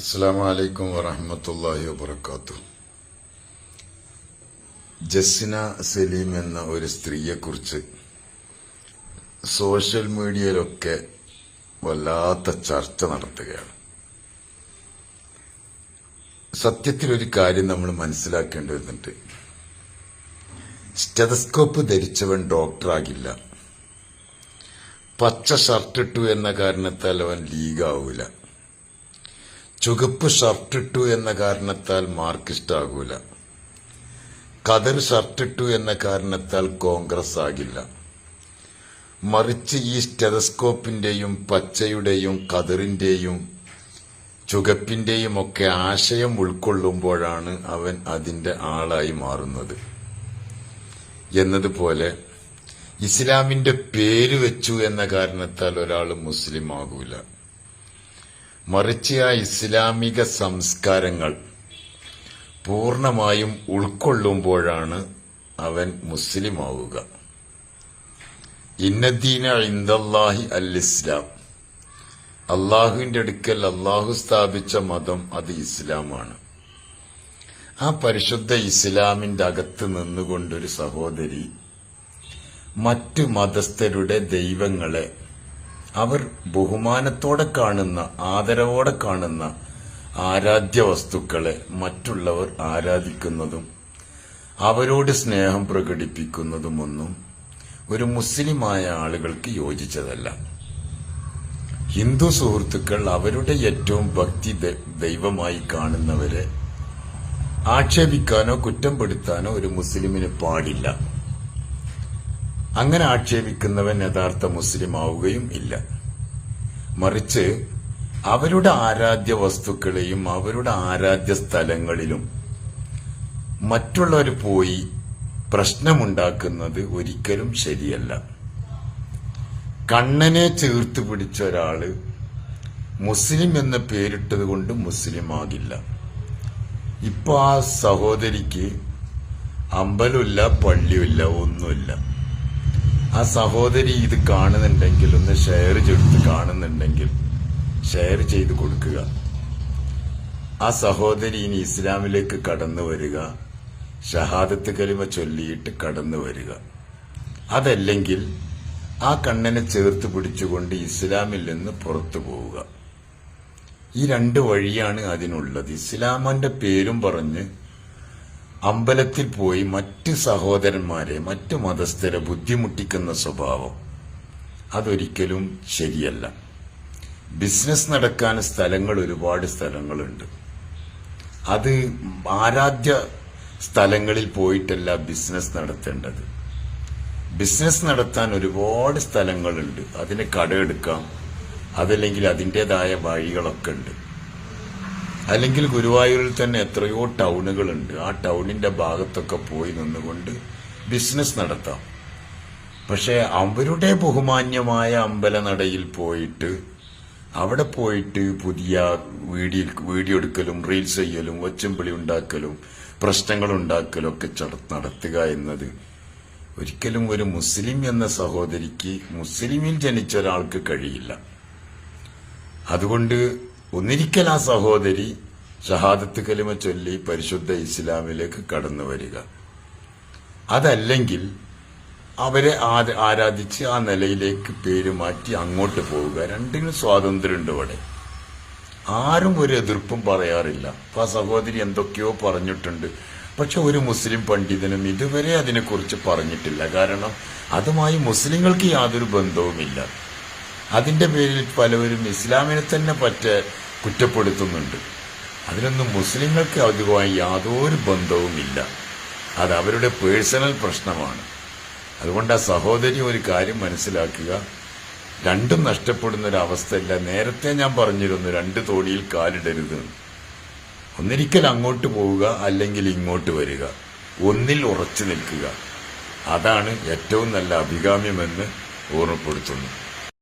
അസ്സാം വലൈക്കും വറഹമത്തല്ലാഹി വബർക്കാത്തു ജസ്സിന സലീം എന്ന ഒരു സ്ത്രീയെക്കുറിച്ച് സോഷ്യൽ മീഡിയയിലൊക്കെ വല്ലാത്ത ചർച്ച നടത്തുകയാണ്. സത്യത്തിലൊരു കാര്യം നമ്മൾ മനസ്സിലാക്കേണ്ടി വരുന്നുണ്ട്. സ്റ്റെതസ്കോപ്പ് ധരിച്ചവൻ ഡോക്ടറാകില്ല. പച്ച ഷർട്ടിട്ടു എന്ന കാരണത്താൽ അവൻ ലീഗാവൂല. ചുവപ്പ് ഷർട്ടിട്ടു എന്ന കാരണത്താൽ മാർക്കിസ്റ്റ് ആകൂല. കതിർ ഷർട്ടിട്ടു എന്ന കാരണത്താൽ കോൺഗ്രസ് ആകില്ല. മറിച്ച് ഈ സ്റ്റെതസ്കോപ്പിന്റെയും പച്ചയുടെയും കതിറിന്റെയും ചുകപ്പിന്റെയും ഒക്കെ ആശയം ഉൾക്കൊള്ളുമ്പോഴാണ് അവൻ അതിന്റെ ആളായി മാറുന്നത്. എന്നതുപോലെ ഇസ്ലാമിന്റെ പേര് വെച്ചു എന്ന കാരണത്താൽ ഒരാൾ മുസ്ലിം ആകൂല. മറിച്ച് ആ ഇസ്ലാമിക സംസ്കാരങ്ങൾ പൂർണമായും ഉൾക്കൊള്ളുമ്പോഴാണ് അവൻ മുസ്ലിം ആവുക ഇന്നദ്ദീന ഇന്ദല്ലാഹി അൽ ഇസ്ലാം അള്ളാഹുവിന്റെ അടുക്കൽ അള്ളാഹു സ്ഥാപിച്ച മതം അത് ഇസ്ലാമാണ്. ആ പരിശുദ്ധ ഇസ്ലാമിന്റെ അകത്ത് നിന്നുകൊണ്ടൊരു സഹോദരി മറ്റു മതസ്ഥരുടെ ദൈവങ്ങളെ അവർ ബഹുമാനത്തോടെ കാണുന്ന ആദരവോടെ കാണുന്ന ആരാധ്യ വസ്തുക്കളെ മറ്റുള്ളവർ ആരാധിക്കുന്നതും അവരോട് സ്നേഹം പ്രകടിപ്പിക്കുന്നതുമൊന്നും ഒരു മുസ്ലിമായ ആളുകൾക്ക് യോജിച്ചതല്ല. ഹിന്ദു സുഹൃത്തുക്കൾ അവരുടെ ഏറ്റവും ഭക്തി ദൈവമായി കാണുന്നവരെ ആക്ഷേപിക്കാനോ കുറ്റപ്പെടുത്താനോ ഒരു മുസ്ലിമിന് പാടില്ല. അങ്ങനെ ആക്ഷേപിക്കുന്നവൻ യഥാർത്ഥ മുസ്ലിം ആവുകയും ഇല്ല. മറിച്ച് അവരുടെ ആരാധ്യ വസ്തുക്കളെയും അവരുടെ ആരാധ്യ സ്ഥലങ്ങളിലും മറ്റുള്ളവർ പോയി പ്രശ്നമുണ്ടാക്കുന്നത് ഒരിക്കലും ശരിയല്ല. കണ്ണനെ ചേർത്ത് പിടിച്ച ഒരാൾ മുസ്ലിം എന്ന പേരിട്ടത് കൊണ്ട് മുസ്ലിം ആകില്ല ഇപ്പൊ ആ സഹോദരിക്ക് അമ്പലമില്ല പള്ളിയില്ല ഒന്നുമില്ല. ആ സഹോദരി ഇത് കാണുന്നുണ്ടെങ്കിൽ ഒന്ന് ഷെയർ ചെയ്ത് കാണുന്നുണ്ടെങ്കിൽ ഷെയർ ചെയ്ത് കൊടുക്കുക. ആ സഹോദരി ഇനി ഇസ്ലാമിലേക്ക് കടന്നു വരിക. ഷഹാദത്ത് കലിമ ചൊല്ലിയിട്ട് കടന്നു വരിക. അതല്ലെങ്കിൽ ആ കണ്ണനെ ചേർത്ത് പിടിച്ചുകൊണ്ട് ഇസ്ലാമിൽ നിന്ന് പുറത്തു പോവുക. ഈ രണ്ട് വഴിയാണ് അതിനുള്ളത്. ഇസ്ലാമന്റെ പേരും പറഞ്ഞ് അമ്പലത്തിൽ പോയി മറ്റ് സഹോദരന്മാരെ മറ്റു മതസ്ഥരെ ബുദ്ധിമുട്ടിക്കുന്ന സ്വഭാവം അതൊരിക്കലും ശരിയല്ല. ബിസിനസ് നടക്കാൻ സ്ഥലങ്ങൾ ഒരുപാട് സ്ഥലങ്ങളുണ്ട്. അത് ആരാധ്യ സ്ഥലങ്ങളിൽ പോയിട്ടല്ല ബിസിനസ് നടത്തേണ്ടത്. ബിസിനസ് നടത്താൻ ഒരുപാട് സ്ഥലങ്ങളുണ്ട്. അതിന് കടമെടുക്കാം അതല്ലെങ്കിൽ അതിന്റെതായ വഴികളൊക്കെ ഉണ്ട്. അല്ലെങ്കിൽ ഗുരുവായൂരിൽ തന്നെ എത്രയോ ടൗണുകളുണ്ട്. ആ ടൗണിന്റെ ഭാഗത്തൊക്കെ പോയി നിന്നുകൊണ്ട് ബിസിനസ് നടത്താം. പക്ഷെ അവരുടെ ബഹുമാന്യമായ അമ്പലനടയിൽ പോയിട്ട് അവിടെ പോയിട്ട് പുതിയ വീഡിയോ വീഡിയോ എടുക്കലും റീൽസ് ചെയ്യലും ഒച്ചമ്പിളി ഉണ്ടാക്കലും പ്രശ്നങ്ങൾ ഉണ്ടാക്കലും ഒക്കെ നടത്തുക എന്നത് ഒരിക്കലും ഒരു മുസ്ലിം എന്ന സഹോദരിക്ക് മുസ്ലിമിൽ ജനിച്ച ഒരാൾക്ക് കഴിയില്ല. അതുകൊണ്ട് ഒന്നിരിക്കൽ ആ സഹോദരി ഷഹാദത്ത് കലിമ ചൊല്ലി പരിശുദ്ധ ഇസ്ലാമിലേക്ക് കടന്നു വരിക. അതല്ലെങ്കിൽ അവരെ ആരാധിച്ച് ആ നിലയിലേക്ക് പേര് മാറ്റി അങ്ങോട്ട് പോവുക. രണ്ടിനും സ്വാതന്ത്ര്യമുണ്ട് ഇവിടെ. ആരും ഒരു എതിർപ്പും പറയാറില്ല. അപ്പൊ ആ സഹോദരി എന്തൊക്കെയോ പറഞ്ഞിട്ടുണ്ട്. പക്ഷെ ഒരു മുസ്ലിം പണ്ഡിതനും ഇതുവരെ അതിനെക്കുറിച്ച് പറഞ്ഞിട്ടില്ല. കാരണം അതുമായി മുസ്ലിങ്ങൾക്ക് യാതൊരു ബന്ധവുമില്ല. അതിന്റെ പേരിൽ പലവരും ഇസ്ലാമിനെ തന്നെ പറ്റ കുറ്റപ്പെടുത്തുന്നുണ്ട്. അതിനൊന്നും മുസ്ലിങ്ങൾക്ക് അതുമായി യാതൊരു ബന്ധവുമില്ല. അത് അവരുടെ പേഴ്സണൽ പ്രശ്നമാണ്. അതുകൊണ്ട് ആ സഹോദരി ഒരു കാര്യം മനസ്സിലാക്കുക. രണ്ടും നഷ്ടപ്പെടുന്ന ഒരു അവസ്ഥയില്ല നേരത്തെ ഞാൻ പറഞ്ഞിരുന്നു രണ്ട് തോടിയിൽ കാലിടരുത്. ഒന്നിരിക്കൽ അങ്ങോട്ട് പോവുക അല്ലെങ്കിൽ ഇങ്ങോട്ട് വരിക. ഒന്നിൽ ഉറച്ചു നിൽക്കുക. അതാണ് ഏറ്റവും നല്ല അഭികാമ്യമെന്ന് ഓർമ്മപ്പെടുത്തുന്നു.